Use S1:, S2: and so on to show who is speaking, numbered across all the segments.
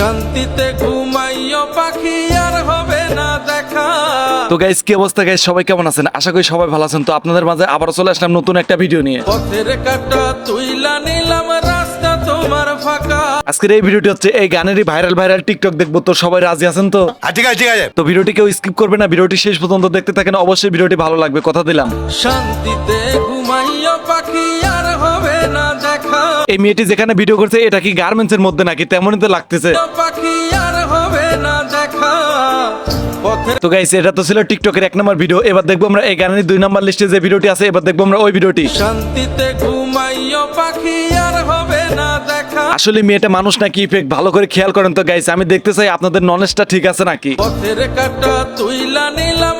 S1: শান্তিতে ঘুমাইও পাখি আর হবে না দেখা।
S2: তো গাইস কি অবস্থা গাইস সবাই কেমন আছেন? আশা করি সবাই ভালো আছেন। তো আপনাদের মাঝে আবারও চলে আসলাম নতুন একটা ভিডিও নিয়ে।
S1: পথের কাটা তুইলা নিলাম রাস্তা তোমার ফাঁকা।
S2: আজকের এই ভিডিওটি হচ্ছে এই গানেরই ভাইরাল ভাইরাল টিকটক দেখব। তো সবাই রাজি আছেন তো?
S3: আচ্ছা, ঠিক আছে ঠিক আছে।
S2: তো ভিডিওটি কেউ স্কিপ করবে না। ভিডিওটি শেষ পর্যন্ত দেখতে থাকেন। অবশ্যই ভিডিওটি ভালো লাগবে। কথা দিলাম।
S1: শান্তিতে ঘুমাইও
S2: এই মেয়েটি যেখানে ভিডিও করছে এটা কি গার্মেন্টস এর মধ্যে নাকি? তেমনই তো লাগতেছে। তো গাইস এটা তো ছিল টিকটকের এক নম্বর ভিডিও এবার দেখব আমরা এই গানের দুই নম্বর লিস্টে যে ভিডিওটি আছে এবার দেখব আমরা ওই ভিডিওটি
S1: শান্তিতে ঘুমাইও পাখি আর হবে না দেখা।
S2: আসলে মেয়েটা মানুষ নাকি ইফেক্ট ভালো করে খেয়াল করেন তো গাইস আমি দেখতে চাই আপনাদের নলেজটা ঠিক আছে নাকি?
S1: পথের কাটা তুইলা নিলাম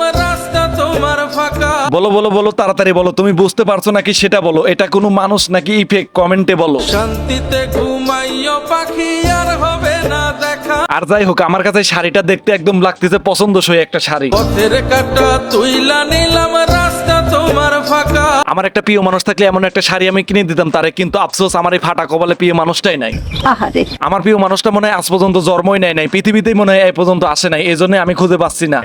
S1: তোমার ফাঁকা।
S2: বলো বলো বলো তাড়াতাড়ি বলো তুমি বুঝতে পারছ নাকি সেটা বলো? এটা কোনো মানুষ নাকি ইফেক্ট কমেন্টে বলো?
S1: শান্তিতে ঘুমাইও পাখি আর হবে না দেখা।
S2: আর যাই হোক আমার কাছে শাড়িটা দেখতে একদম লাগতেছে পছন্দসই একটা শাড়ি।
S1: পথের কাটা তুইলা নিলাম রাস্তা তোমার ফাঁকা।
S2: আমার একটা প্রিয় মানুষ থাকলে এমন একটা শাড়ি আমি কিনে দিতাম তারে কিন্তু আফসোস আমার এই ফাটা কপালে প্রিয় মানুষটাই নাই।
S4: আহারে।
S2: আমার প্রিয় মানুষটা মনে হয় আজ পর্যন্ত জন্মই নেয় নাই পৃথিবীতেই মনে হয় এই পর্যন্ত আসে নাই এই জন্য আমি খুঁজে পাচ্ছি না।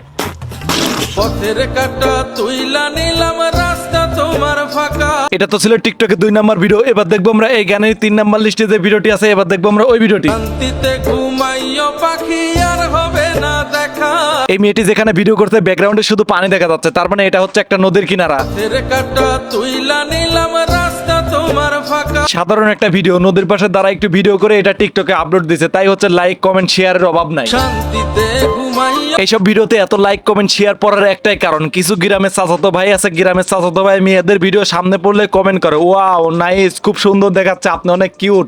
S1: পথের কাটা তুইলা নিলাম রাস্তা তোমার ফাঁকা।
S2: এটা তো ছিল টিকটকের দুই নাম্বার ভিডিও এবার দেখব আমরা এই গানের তিন নাম্বার লিস্টে যে ভিডিওটি আছে এবার দেখব আমরা ওই ভিডিওটি।
S1: শান্তিতে ঘুমাইও পাখি আর হবে না দেখা।
S2: এই মেয়েটি যেখানে ভিডিও করতে ব্যাকগ্রাউন্ডে শুধু পানি দেখা যাচ্ছে তার মানে এটা হচ্ছে একটা নদীর কিনারা।
S1: পথের কাটা তুইলা নিলাম রাস্তা তোমার ফাঁকা।
S2: সাধারণ একটা ভিডিও নদীর পাশে দ্বারা একটু ভিডিও করে এটা টিকটকে আপলোড দিছে তাই হচ্ছে লাইক কমেন্ট শেয়ারের অভাব নাই।
S1: শান্তিতে ঘুমাইও
S2: এইসব ভিডিওতে এত লাইক কমেন্ট শেয়ার পড়ার একটাই কারণ, কিছু গ্রামের চাচাতো ভাই আছে, গ্রামের চাচাতো ভাই মেয়েদের ভিডিও সামনে পড়লে কমেন্ট করে ওয়াও নাইস খুব সুন্দর দেখাচ্ছে, আপনি অনেক কিউট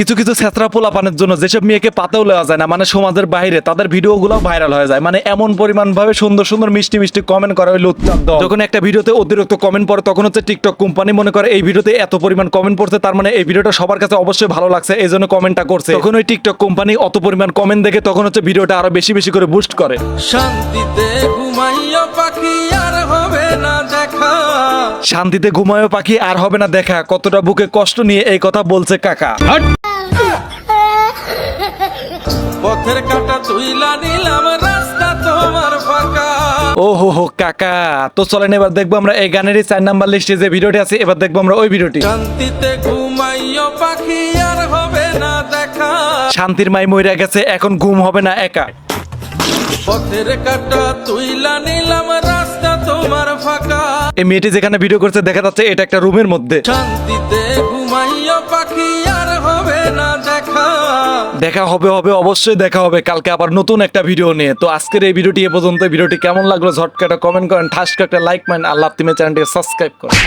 S2: কিছু কিছু ছেত্রা পোলাপানের জন্য যেসব মেয়েকে পাতেও লেওয়া যায় না মানে সমাজের বাইরে তাদের ভিডিওগুলো ভাইরাল হয়ে যায়। মানে এমন পরিমাণ ভাবে সুন্দর সুন্দর মিষ্টি মিষ্টি কমেন্ট করে ওই দল। যখন একটা ভিডিওতে অতিরিক্ত কমেন্ট পড়ে তখন হচ্ছে টিকটক কোম্পানি মনে করে এই ভিডিওতে এত পরিমাণ কমেন্ট পড়ছে তার মানে এই ভিডিওটা সবার কাছে অবশ্যই ভালো লাগছে এই জন্য কমেন্টটা করছে। তখন ওই টিকটক কোম্পানি অত পরিমাণ কমেন্ট দেখে তখন হচ্ছে ভিডিওটা আরও বেশি বেশি করে বুস্ট করে।
S1: শান্তিতে ঘুমাইও পাখি আর হবে না দেখা।
S2: শান্তিতে ঘুমায় পাখি আর হবে না দেখা। কতটা বুকে কষ্ট নিয়ে এই কথা বলছে কাকা।
S1: পথের কাটা তুইলা নিলাম রাস্তা তোমার ফাঁকা।
S2: ও হো হো কাকা। তো চলেন এবার দেখব আমরা এই গানেরই চার নাম্বার লিস্টে যে ভিডিওটি আছে এবার দেখব আমরা ওই ভিডিওটি।
S1: শান্তিতে ঘুমাইও পাখি আর হবে না দেখা।
S2: শান্তির মাই মইরা গেছে এখন ঘুম হবে না একা।
S1: পথের কাটা তুইলা নিলাম রাস্তা তোমার ফাঁকা।
S2: এই মেয়েটি যেখানে ভিডিও করছে দেখা যাচ্ছে এটা একটা রুমের মধ্যে।
S1: শান্তিতে ঘুমাইও পাখি দেখা
S2: হবে হবে, অবশ্যই দেখা হবে। কালকে আবার নতুন একটা ভিডিও নিয়ে। তো আজকের এই ভিডিওটি এ পর্যন্ত ভিডিওটি কেমন লাগল? ঝটকাটা কমেন্ট করেন, ঠাসকা একটা লাইক মাইন আল্লাহ তুমি চ্যানেলটিকে সাবস্ক্রাইব করেন।